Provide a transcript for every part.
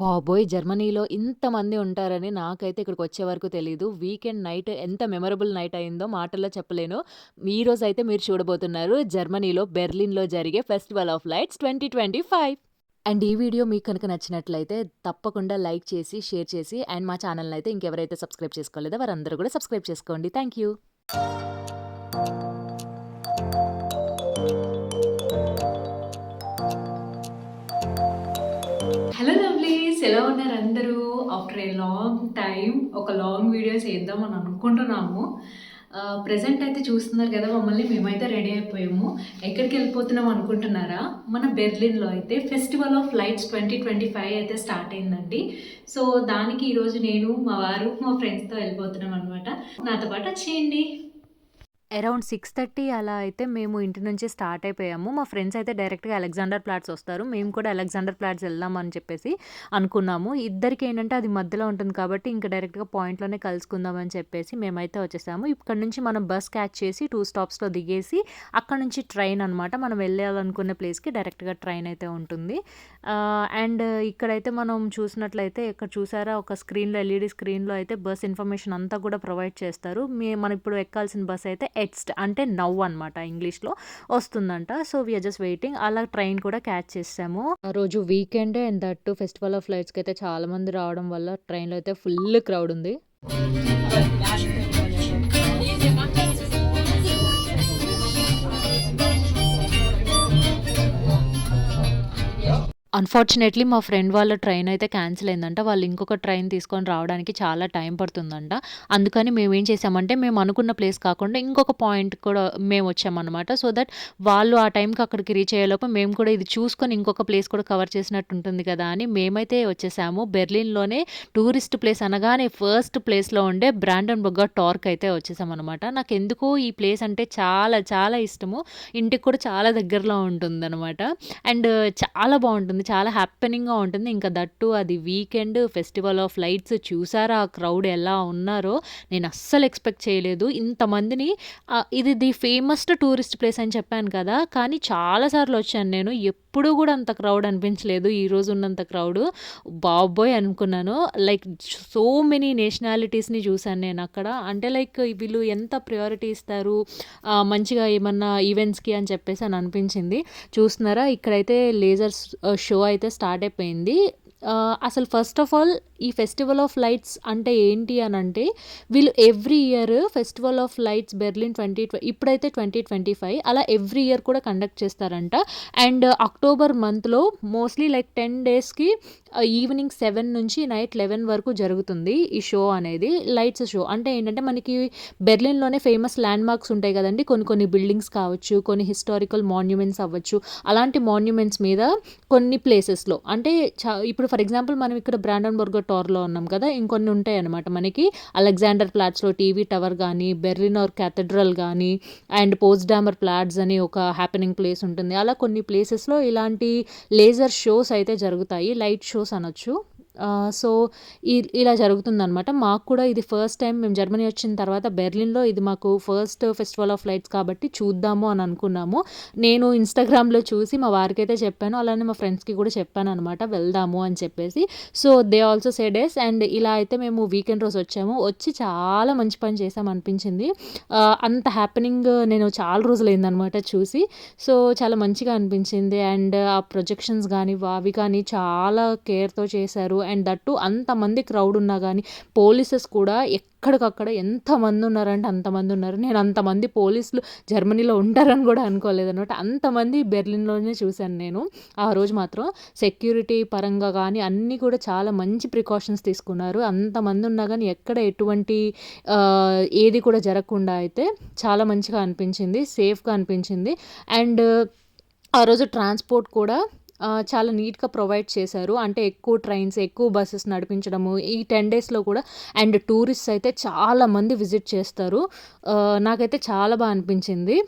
బాబోయ్! జర్మనీలో ఇంతమంది ఉంటారని నాకైతే ఇక్కడికొచ్చే వరకు తెలీదు. వీకెండ్ నైట్ ఎంత మెమరబుల్ నైట్ అయిందో మాటల్లో చెప్పలేను. ఈరోజైతే మీరు చూడబోతున్నారు జర్మనీలో బెర్లిన్‌లో జరిగే ఫెస్టివల్ ఆఫ్ లైట్స్ 2025. అండ్ ఈ వీడియో మీకు కనుక నచ్చినట్లయితే తప్పకుండా లైక్ చేసి, షేర్ చేసి అండ్ మా ఛానల్‌ని అయితే ఇంకెవరైతే సబ్స్క్రైబ్ చేసుకోలేదో వారందరూ కూడా సబ్స్క్రైబ్ చేసుకోండి. Thank you. హలో లవ్లీస్ ఎలా ఉన్నారు అందరూ ఆఫ్టర్ ఏ లాంగ్ టైం ఒక లాంగ్ వీడియో చేద్దామని అనుకుంటున్నాము. ప్రజెంట్ అయితే చూస్తున్నారు కదా మమ్మల్ని మేమైతే రెడీ అయిపోయాము. ఎక్కడికి వెళ్ళిపోతున్నాం అనుకుంటున్నారా? మన బెర్లిన్లో అయితే festival of lights twenty twenty five అయితే స్టార్ట్ అయిందండి. సో దానికి ఈరోజు నేను మా వారు మా ఫ్రెండ్స్తో వెళ్ళిపోతున్నాం అనమాట నాతో పాటు వచ్చేయండి. అరౌండ్ 6:30 అలా అయితే మేము ఇంటి నుంచి స్టార్ట్ అయిపోయాము. మా ఫ్రెండ్స్ అయితే డైరెక్ట్‌గా అలెగ్జాండర్ ప్లాట్స్ వస్తారు. మేము కూడా అలెగ్జాండర్ ప్లాట్స్ వెళ్దాం అని చెప్పేసి అనుకున్నాము. ఇద్దరికి ఏంటంటే అది మధ్యలో ఉంటుంది కాబట్టి ఇంకా డైరెక్ట్‌గా పాయింట్‌లోనే కలుసుకుందాం అని చెప్పేసి మేమైతే వచ్చేసాము. ఇక్కడ నుంచి మనం బస్ క్యాచ్ చేసి టూ స్టాప్స్‌లో దిగేసి అక్కడ నుంచి ట్రైన్ అనమాట. మనం వెళ్ళాలనుకున్న ప్లేస్‌కి డైరెక్ట్‌గా ట్రైన్ అయితే ఉంటుంది. అండ్ ఇక్కడైతే మనం చూసినట్లయితే ఇక్కడ చూసారా ఒక స్క్రీన్‌లో ఎల్ఈడీ స్క్రీన్‌లో అయితే బస్ ఇన్ఫర్మేషన్ అంతా కూడా ప్రొవైడ్ చేస్తారు. మే మనం ఇప్పుడు ఎక్కాల్సిన బస్ అయితే నెక్స్ట్ అంటే నౌ అనమాట ఇంగ్లీష్‌లో వస్తుందంట. So, we are just waiting. అలా ట్రైన్ కూడా క్యాచ్ చేసాము. ఆ రోజు weekend and that festival of లైట్స్‌కి అయితే చాలా మంది రావడం వల్ల ట్రైన్‌లో అయితే ఫుల్ క్రౌడ్ ఉంది. అన్‌ఫార్చునేట్‌లీ మా ఫ్రెండ్ వాళ్ళ ట్రైన్ అయితే క్యాన్సిల్ అయిందంట. వాళ్ళు ఇంకొక ట్రైన్ తీసుకొని రావడానికి చాలా టైం పడుతుందంట. అందుకని మేమేం చేసామంటే మేము అనుకున్న ప్లేస్ కాకుండా ఇంకొక పాయింట్ కూడా మేము వచ్చామనమాట. సో దట్ వాళ్ళు ఆ టైంకి అక్కడికి రీచ్ అయ్యేలోపు మేము కూడా ఇది చూసుకొని ఇంకొక ప్లేస్ కూడా కవర్ చేసినట్టు ఉంటుంది కదా! అని మేమైతే వచ్చేసాము. బెర్లిన్‌లోనే టూరిస్ట్ ప్లేస్ అనగానే ఫస్ట్ ప్లేస్‌లో ఉండే బ్రాండెన్‌బర్గ్ టార్క్ అయితే వచ్చేసామనమాట. ఎందుకు ఈ ప్లేస్ అంటే చాలా చాలా ఇష్టము. ఇంటికి కూడా చాలా దగ్గరలో ఉంటుందన్నమాట అండ్ uh, చాలా బాగుంటుంది బావుంటుంది. చాలా హ్యాపెనింగ్‌గా ఉంటుంది. ఇంకా దట్టు అది వీకెండ్ ఫెస్టివల్ ఆఫ్ లైట్స్ చూసారా ఆ క్రౌడ్ ఎలా ఉన్నారో నేను అస్సలు ఎక్స్‌పెక్ట్ చేయలేదు. ఇంతమందిని ఇది ది ఫేమస్ట్ టూరిస్ట్ ప్లేస్ అని చెప్పాను కదా! కానీ చాలా సార్లు వచ్చాను నేను. ఎప్పుడు కూడా అంత క్రౌడ్ అనిపించలేదు. ఈరోజు ఉన్నంత క్రౌడ్. బాబోయ్! అనుకున్నాను. లైక్ సో మెనీ నేషనాలిటీస్‌ని చూసాను నేను అక్కడ. అంటే లైక్ వీళ్ళు ఎంత ప్రయారిటీ ఇస్తారు. మంచిగా ఏమన్నా ఈవెంట్స్‌కి అని చెప్పేసి అని అనిపించింది. చూస్తున్నారా ఇక్కడైతే లేజర్స్ షో షో అయితే స్టార్ట్ అయిపోయింది. అసలు ఫస్ట్ ఆఫ్ ఆల్ ఈ ఫెస్టివల్ ఆఫ్ లైట్స్ అంటే ఏంటి అని అంటే వీళ్ళు every year festival of lights Berlin twenty ట్వ ఇప్పుడైతే 2025 అలా ఎవ్రీ ఇయర్ కూడా కండక్ట్ చేస్తారంట. అండ్ అక్టోబర్ మంత్‌లో మోస్ట్‌లీ లైక్ 10 డేస్‌కి ఈవినింగ్ సెవెన్ నుంచి నైట్ 11 వరకు జరుగుతుంది ఈ షో అనేది. Lights show. అంటే ఏంటంటే మనకి బెర్లిన్‌లోనే ఫేమస్ ల్యాండ్ మార్క్స్ ఉంటాయి కదండీ! కొన్ని కొన్ని బిల్డింగ్స్ కావచ్చు, కొన్ని హిస్టారికల్ మాన్యుమెంట్స్ అవ్వచ్చు. అలాంటి మాన్యుమెంట్స్ మీద కొన్ని ప్లేసెస్‌లో అంటే చ ఇప్పుడు ఫర్ ఎగ్జాంపుల్ మనం ఇక్కడ బ్రాండెన్‌బర్గ్ టవర్‌లో ఉన్నాం కదా! ఇంకొన్ని ఉంటాయి అనమాట మనకి. అలెగ్జాండర్ ప్లాట్స్‌లో టీవీ టవర్ కానీ బెర్లిన్ ఆర్ క్యాథడ్రల్ కానీ అండ్ పోట్స్డామర్ ప్లాట్స్ అని ఒక హ్యాపెనింగ్ ప్లేస్ ఉంటుంది. అలా కొన్ని ప్లేసెస్‌లో ఇలాంటి లేజర్ షోస్ అయితే జరుగుతాయి. లైట్ షోస్ అనొచ్చు. సో ఇ ఇలా జరుగుతుందనమాట. మాకు కూడా ఇది ఫస్ట్ టైం మేము జర్మనీ వచ్చిన తర్వాత బెర్లిన్‌లో ఇది మాకు ఫస్ట్ ఫెస్టివల్ ఆఫ్ లైట్స్ కాబట్టి చూద్దాము అని అనుకున్నాము. నేను ఇన్‌స్టాగ్రామ్‌లో చూసి మా వారికైతే చెప్పాను. అలానే మా ఫ్రెండ్స్‌కి కూడా చెప్పాననమాట వెళ్దాము అని చెప్పేసి. So they also said and ఇలా అయితే మేము వీకెండ్ రోజు వచ్చాము. వచ్చి చాలా మంచి పని చేసాం అనిపించింది. అంత హ్యాపెనింగ్ నేను చాలా రోజులైందనమాట చూసి. సో చాలా మంచిగా అనిపించింది. అండ్ ఆ ప్రొజెక్షన్స్ కానీ అవి కానీ చాలా కేర్‌తో చేశారు. అండ్ దట్టు అంతమంది క్రౌడ్ ఉన్నా కానీ పోలీసెస్ కూడా ఎక్కడికక్కడ ఎంతమంది ఉన్నారంటే అంతమంది ఉన్నారు. నేను అంతమంది పోలీసులు జర్మనీలో ఉంటారని కూడా అనుకోలేదు అనమాట అంతమంది బెర్లిన్‌లోనే చూశాను నేను. ఆ రోజు మాత్రం సెక్యూరిటీ పరంగా కానీ అన్నీ కూడా చాలా మంచి ప్రికాషన్స్ తీసుకున్నారు. అంతమంది ఉన్నా కానీ ఎక్కడ ఎటువంటి ఏది కూడా జరగకుండా అయితే చాలా మంచిగా అనిపించింది. సేఫ్‌గా అనిపించింది. అండ్ ఆ రోజు ట్రాన్స్‌పోర్ట్ కూడా చాలా నీట్‌గా ప్రొవైడ్ చేశారు. అంటే ఎక్కువ ట్రైన్స్, ఎక్కువ బస్సెస్ నడిపించడము. ఈ 10 డేస్‌లో కూడా అండ్ టూరిస్ట్స్ అయితే చాలా మంది విజిట్ చేస్తారు. నాకైతే చాలా బాగా అనిపించింది.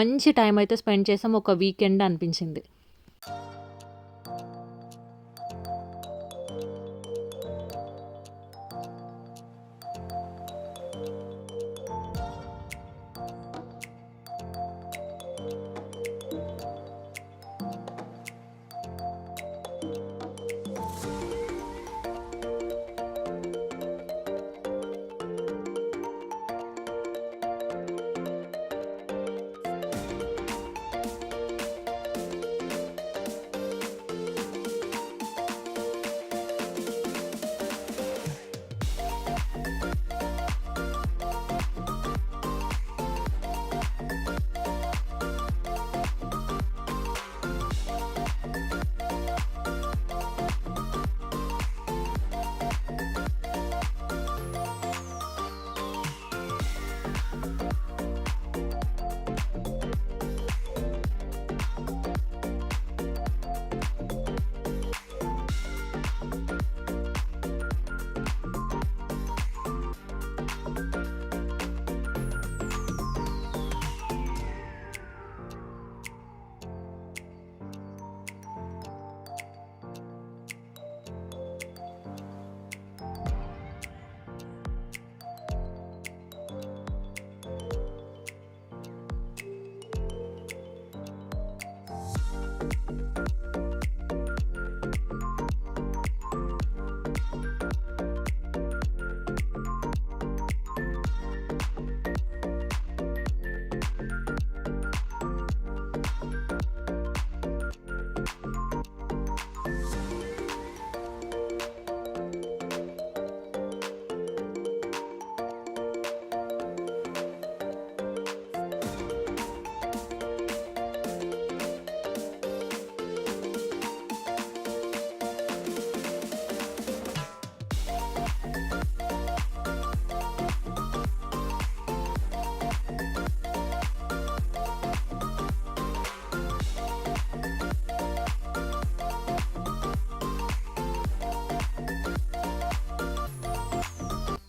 మంచి టైం అయితే స్పెండ్ చేసాం. ఒక వీకెండ్ అనిపించింది.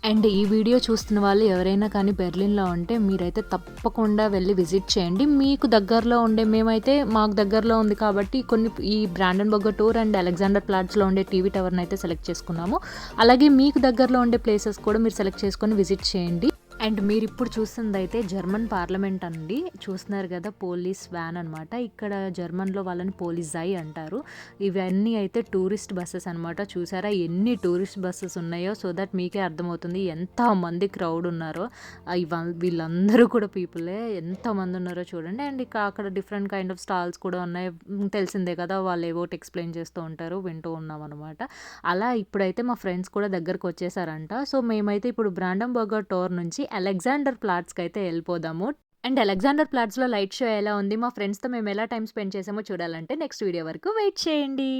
అండ్ ఈ వీడియో చూస్తున్న వాళ్ళు ఎవరైనా కానీ బెర్లిన్‌లో ఉంటే మీరైతే తప్పకుండా వెళ్ళి విజిట్ చేయండి. మీకు దగ్గరలో ఉండే మేమైతే మాకు దగ్గరలో ఉంది కాబట్టి కొన్ని ఈ బ్రాండెన్‌బర్గ్ టూర్ అండ్ అలెగ్జాండర్ ప్లాట్స్‌లో ఉండే టీవీ టవర్‌ని అయితే సెలెక్ట్ చేసుకున్నాము. అలాగే మీకు దగ్గరలో ఉండే ప్లేసెస్ కూడా మీరు సెలెక్ట్ చేసుకొని విజిట్ చేయండి. అండ్ మీరు ఇప్పుడు చూస్తుంది అయితే జర్మన్ పార్లమెంట్ అండి. చూస్తున్నారు కదా పోలీస్ వ్యాన్ అనమాట. ఇక్కడ జర్మన్‌లో వాళ్ళని పోలీస్ పోలీసై అంటారు. ఇవన్నీ అయితే టూరిస్ట్ బస్సెస్ అనమాట. చూసారా ఎన్ని టూరిస్ట్ బస్సెస్ ఉన్నాయో సో దట్ మీకే అర్థమవుతుంది ఎంతమంది క్రౌడ్ ఉన్నారో. ఇవ వీళ్ళందరూ కూడా పీపులే ఎంతమంది ఉన్నారో చూడండి. అండ్ ఇక అక్కడ డిఫరెంట్ కైండ్ ఆఫ్ స్టాల్స్ కూడా ఉన్నాయి. తెలిసిందే కదా! వాళ్ళు ఏవోటి ఎక్స్‌ప్లెయిన్ చేస్తూ ఉంటారు. వింటూ ఉన్నాం అనమాట అలా ఇప్పుడైతే మా ఫ్రెండ్స్ కూడా దగ్గరకొచ్చేసారంట. సో మేమైతే ఇప్పుడు బ్రాండంబర్గర్ టోర్ నుంచి అలెగ్జాండర్ ప్లాట్స్‌కైతే వెళ్ళిపోదాము అండ్ అలెగ్జాండర్ ప్లాట్స్‌లో లైట్ షో ఎలా ఉంది? మా ఫ్రెండ్స్‌తో మేము ఎలా టైం స్పెండ్ చేసామో చూడాలంటే నెక్స్ట్ వీడియో వరకు వెయిట్ చేయండి.